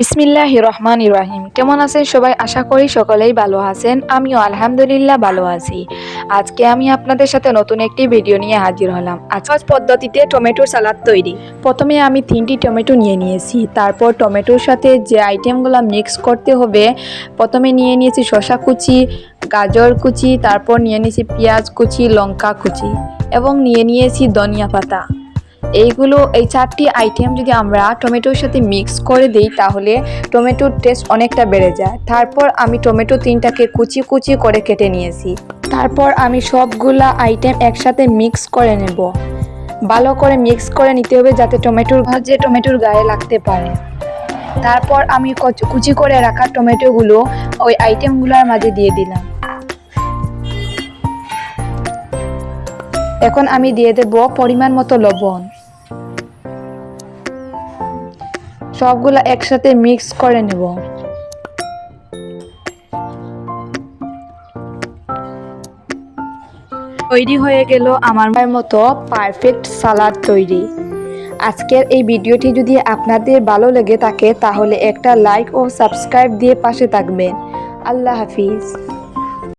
বিসমিল্লাহ রহমান ইরাহিম কেমন আছেন সবাই? আশা করি সকলেই ভালো আছেন। আমিও আলহামদুলিল্লাহ ভালো আছি। আজকে আমি আপনাদের সাথে নতুন একটি ভিডিও নিয়ে হাজির হলাম। আজ পদ্ধতিতে টমেটোর সালাদ তৈরি। প্রথমে আমি তিনটি টমেটো নিয়ে নিয়েছি। তারপর টমেটোর সাথে যে আইটেমগুলো মিক্স করতে হবে, প্রথমে নিয়ে নিয়েছি শসা কুচি, গাজর কুচি, তারপর নিয়ে নিয়েছি পেঁয়াজ কুচি, লঙ্কা কুচি এবং নিয়ে নিয়েছি ধনিয়া পাতা। এইগুলো, এই চারটি আইটেম যদি আমরা টমেটোর সাথে মিক্স করে দিই, তাহলে টমেটোর টেস্ট অনেকটা বেড়ে যায়। তারপর আমি টমেটো তিনটাকে কুচি কুচি করে কেটে নিয়েছি। তারপর আমি সবগুলা আইটেম একসাথে মিক্স করে নেব। ভালো করে মিক্স করে নিতে হবে যাতে টমেটোর ভাজে টমেটোর গায়ে লাগতে পারে। তারপর আমি কচ- করে রাখা টমেটোগুলো ওই আইটেমগুলোর মাঝে দিয়ে দিলাম। এখন আমি দিয়ে দেব পরিমাণ মতো লবণ। সবগুলা একসাথে মিক্স করে নেব। তৈরি হয়ে গেল আমার মতো পারফেক্ট সালাদ তৈরি। আজকের এই ভিডিওটি যদি আপনাদের ভালো লেগে থাকে, তাহলে একটা লাইক ও সাবস্ক্রাইব দিয়ে পাশে থাকবেন। আল্লাহ হাফিজ।